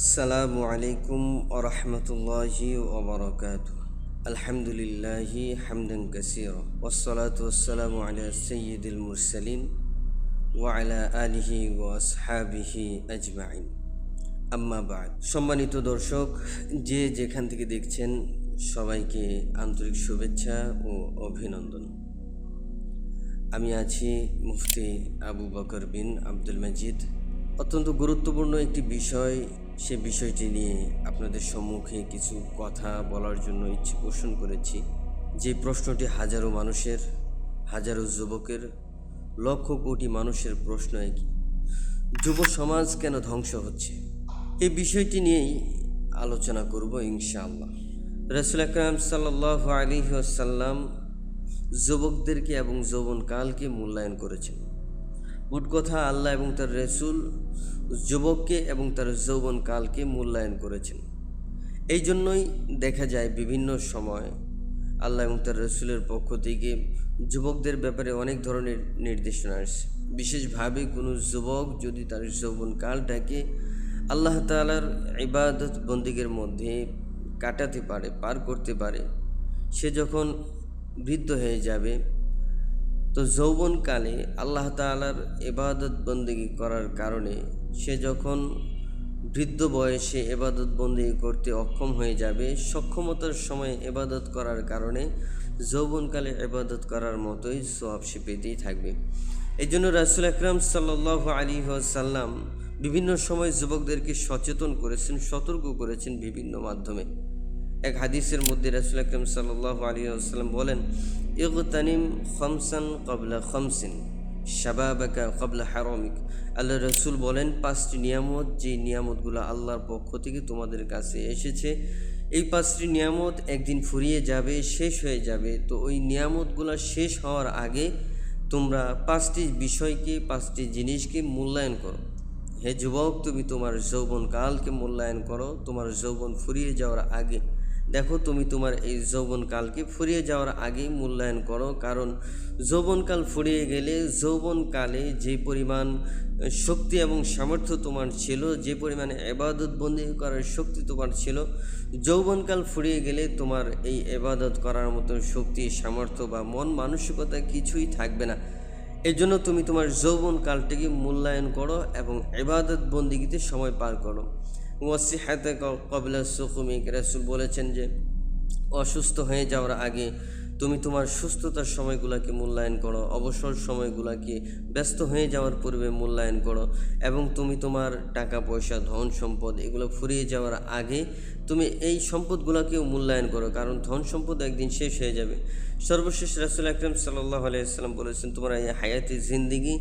আসসালামু আলাইকুম ওরহমতুল্লাহি ওবরকাত আলহামদুলিল্লাহি হামদান কাসির। ওসলাত ওসালামু আলা সৈয়দুল মুরসালিন ওয়ালা আলিহি ওয়াসহাবিহি আজমাইন। আম্মা বাদ। সম্মানিত দর্শক, যে যেখান থেকে দেখছেন, সবাইকে আন্তরিক শুভেচ্ছা ও অভিনন্দন। আমি আছি মুফতি আবু বকর বিন আব্দুল মজিদ অত্যন্ত গুরুত্বপূর্ণ একটি বিষয়। সে বিষয়টি নিয়ে আপনাদের সম্মুখে কিছু কথা বলার জন্য ইচ্ছে পোষণ করেছি। যে প্রশ্নটি হাজারো মানুষের, হাজারো যুবকের, লক্ষ কোটি মানুষের প্রশ্ন একই। যুব সমাজ কেন ধ্বংস হচ্ছে? এই বিষয়টি নিয়েই আলোচনা করব ইনশাআল্লাহ। রসুল আকরাম সাল্লাহ আলী আসাল্লাম যুবকদেরকে এবং যৌবনকালকে মূল্যায়ন করেছেন। মোট কথা আল্লাহ এবং তার রসুল যুবককে এবং তার যৌবনকালকে মূল্যায়ন করেছেন। এই জন্যই দেখা যায় বিভিন্ন সময় আল্লাহ এবং তার রসুলের পক্ষ থেকে যুবকদের ব্যাপারে অনেক ধরনের নির্দেশনা আসছে বিশেষভাবে কোনো যুবক যদি তার যৌবনকালটাকে আল্লাহ তালার ইবাদত বন্দিগের মধ্যে কাটাতে পারে, পার করতে পারে, সে যখন বৃদ্ধ হয়ে যাবে তো যৌবনকালে আল্লাহ তালার এবাদত বন্দিগি করার কারণে সে যখন বৃদ্ধ বয়সে এবাদত বন্দিগি করতে অক্ষম হয়ে যাবে, সক্ষমতার সময় এবাদত করার কারণে যৌবনকালে এবাদত করার মতোই সব সে পেতেই থাকবে। এই জন্য রাসুল আকরাম সাল্লাহ আলী সাল্লাম বিভিন্ন সময় যুবকদেরকে সচেতন করেছেন, সতর্ক করেছেন বিভিন্ন মাধ্যমে। এক হাদিসের মধ্যে রাসুল আকরম সাল্লাহ আলী আসসালাম বলেন ইগতানিম খমসান কবলা খমসিন, শাবাবাকা কবলা হারমিক। আল্লাহ রসুল বলেন, পাঁচটি নিয়ামত যে নিয়ামতগুলো আল্লাহর পক্ষ থেকে তোমাদের কাছে এসেছে, এই পাঁচটি নিয়ামত একদিন ফুরিয়ে যাবে, শেষ হয়ে যাবে। তো ওই নিয়ামতগুলো শেষ হওয়ার আগে তোমরা পাঁচটি বিষয়কে, পাঁচটি জিনিসকে মূল্যায়ন করো। হে যুবক, তুমি তোমার যৌবনকালকে মূল্যায়ন করো। তোমার যৌবন ফুরিয়ে যাওয়ার আগে দেখো তুমি তোমার এই যৌবনকালকে ফুরিয়ে যাওয়ার আগেই মূল্যায়ন করো, কারণ যৌবনকাল ফুরিয়ে গেলে যৌবনকালে যে পরিমাণ শক্তি এবং সামর্থ্য তোমার ছিল, যে পরিমাণে এবাদত বন্দি করার শক্তি তোমার ছিল, যৌবনকাল ফুরিয়ে গেলে তোমার এই এবাদত করার মতো শক্তি, সামর্থ্য বা মন মানসিকতা কিছুই থাকবে না। এর জন্য তুমি তোমার যৌবনকালটিকে মূল্যায়ন করো এবং এবাদত বন্দিগিতে সময় পার করো। ওয়াসিহাতে কবলা সুকুমিক রাসুল বলেছেন যে, অসুস্থ হয়ে যাওয়ার আগে তুমি তোমার সুস্থতার সময়গুলোকে মূল্যায়ন করো, অবসর সময়গুলোকে ব্যস্ত হয়ে যাওয়ার পূর্বে মূল্যায়ন করো এবং তুমি তোমার টাকা, পয়সা, ধন, সম্পদ এগুলো ফুরিয়ে যাওয়ার আগে তুমি এই সম্পদগুলোকেও মূল্যায়ন করো, কারণ ধন সম্পদ একদিন শেষ হয়ে যাবে। সর্বশেষ রাসুল আকরম সাল্লাহ আলাইসাল্লাম বলেছেন, তোমরা এই হায়াতি জিন্দিগি,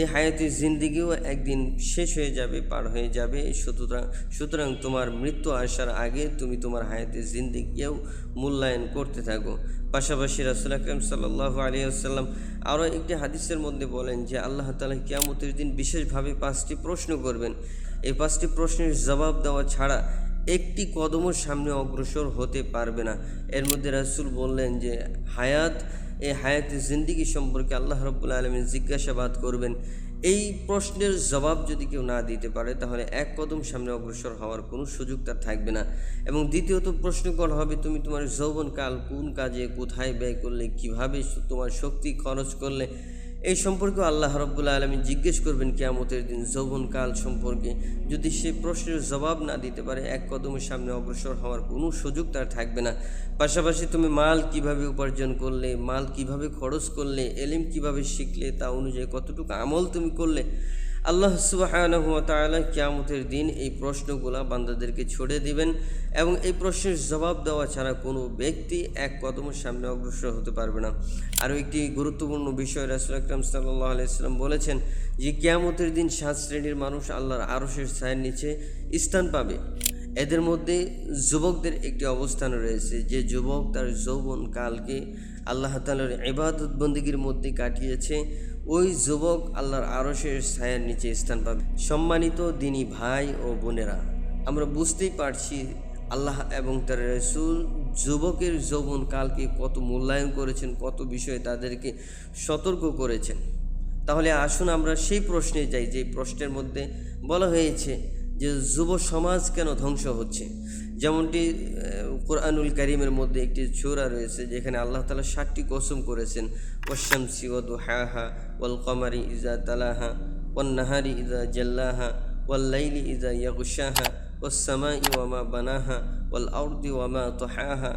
এই হায়াতি জিন্দিগিও একদিন শেষ হয়ে যাবে, পার হয়ে যাবে। সুতরাং সুতরাং তোমার মৃত্যু আসার আগে তুমি তোমার হায়াতি জিন্দিগিও মূল্যায়ন করতে থাকো। পাশাপাশি রাসুল আকরম সাল্লাহ আলিয়াল্লাম আরও একটি হাদিসের মধ্যে বলেন যে, আল্লাহ তালা কিয়ামতের দিন বিশেষভাবে পাঁচটি প্রশ্ন করবেন। এই পাঁচটি প্রশ্নের জবাব দেওয়া ছাড়া একটি কদমও সামনে অগ্রসর হতে পারবে না। এর মধ্যে রাসুল বললেন যে, হায়াত এই হায়াত জিন্দিগি সম্পর্কে আল্লাহ রব্বুল আলমিন জিজ্ঞাসাবাদ করবেন। এই প্রশ্নের জবাব যদি কেউ না দিতে পারে, তাহলে এক কদম সামনে অগ্রসর হওয়ার কোনো সুযোগ তার থাকবে না। এবং দ্বিতীয়ত প্রশ্ন করা হবে, তুমি তোমার যৌবনকাল কোন কাজে কোথায় ব্যয় করলে, কীভাবে তোমার শক্তি খরচ করলে এই সম্পর্কে আল্লাহ রব্বুল্লা আলমী জিজ্ঞেস করবেন কেয়ামতের দিন যৌবনকাল সম্পর্কে। যদি সে প্রশ্নের জবাব না দিতে পারে, এক কদমের সামনে অগ্রসর হওয়ার কোনো সুযোগ তার থাকবে না। পাশাপাশি তুমি মাল কীভাবে উপার্জন করলে, মাল কীভাবে খরচ করলে, এলিম কীভাবে শিখলে, তা অনুযায়ী কতটুকু আমল তুমি করলে আল্লাহ সুবাহানহতালা কিয়ামতের দিন এই প্রশ্নগুলা বান্দাদেরকে ছড়ে দিবেন এবং এই প্রশ্নের জবাব দেওয়া ছাড়া কোনো ব্যক্তি এক কদমের সামনে অগ্রসর হতে পারবে না। আরও একটি গুরুত্বপূর্ণ বিষয় রাসুল আকরাম সাল্লাহ আলাইসাল্লাম বলেছেন যে কিয়ামতের দিন সাত শ্রেণির মানুষ আল্লাহর আরশের ছায়ের নিচে স্থান পাবে। এদের মধ্যে যুবকদের একটি অবস্থান রয়েছে যে যুবক তার যৌবন কালকে আল্লাহ তালার ইবাদত বন্দীগীর মধ্যে কাটিয়েছে। ওই যুবক আল্লাহর আরশের ছায়ার নিচে স্থান পাবে। সম্মানিত দিনী ভাই ও বোনেরা, আমরা বুঝতেই পারছি আল্লাহ এবং তার রসুল যুবকের যৌবন কালকে কত মূল্যায়ন করেছেন, কত বিষয়ে তাদেরকে সতর্ক করেছেন। তাহলে আসুন আমরা সেই প্রশ্নে যাই যে প্রশ্নের মধ্যে বলা হয়েছে যে যুব সমাজ কেন ধ্বংস হচ্ছে? যেমনটি কোরআনুল করিমের মধ্যে একটি ছোরা রয়েছে, যেখানে আল্লাহ তালা ষাটটি কসম করেছেন ওয়াশামসি ও দুহাহা ওয়াল কমারি ইজা তালাহা ওয়ান্নাহারি ইজা জেল্লাহা ওয়াল লাইলি ইজা ইয়াগুশাহা ওয়াসামা ইওয়ামা বানাহা ওয়াল আউর্দি ওয়ামা তো হা হা